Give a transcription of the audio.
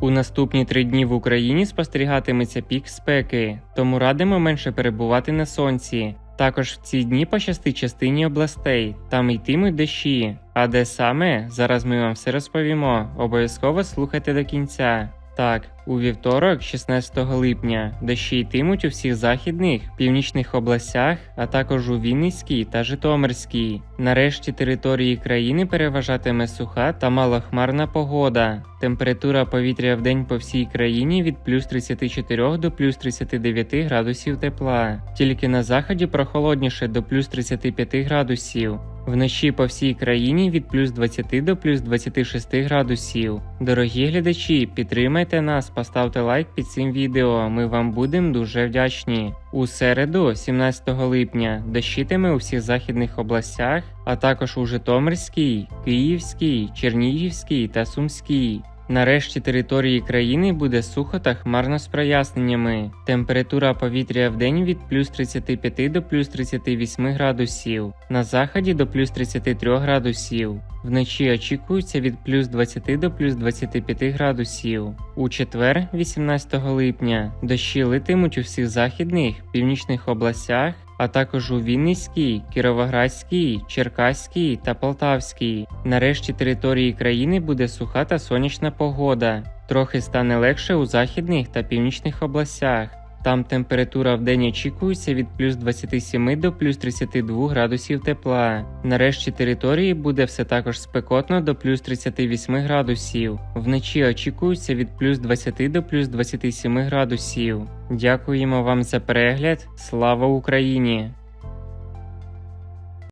У наступні три дні в Україні спостерігатиметься пік спеки, тому радимо менше перебувати на сонці. Також в ці дні пощастить частині областей, там йтимуть дощі. А де саме, зараз ми вам все розповімо. Обов'язково слухайте до кінця. Так, у вівторок, 16 липня, дощі йтимуть у всіх західних, північних областях, а також у Вінницькій та Житомирській. Нарешті території країни переважатиме суха та малохмарна погода. Температура повітря в день по всій країні від плюс 34 до плюс 39 градусів тепла. Тільки на заході прохолодніше до плюс 35 градусів. Вночі по всій країні від плюс 20 до плюс 26 градусів. Дорогі глядачі, підтримайте нас, поставте лайк під цим відео. Ми вам будемо дуже вдячні. У середу, 17 липня, дощитиме у всіх західних областях, а також у Житомирській, Київській, Чернігівській та Сумській. Нарешті території країни буде сухо та хмарно з проясненнями. Температура повітря в день від плюс 35 до плюс 38 градусів, на заході до плюс 33 градусів. Вночі очікується від плюс 20 до плюс 25 градусів. У четвер, 18 липня, дощі литимуть у всіх західних, північних областях, а також у Вінницькій, Кіровоградській, Черкаській та Полтавській. Нарешті території країни буде суха та сонячна погода. Трохи стане легше у західних та північних областях. Там температура в день очікується від плюс 27 до плюс 32 градусів тепла. Нарешті території буде все також спекотно до плюс 38 градусів. Вночі очікується від плюс 20 до плюс 27 градусів. Дякуємо вам за перегляд. Слава Україні!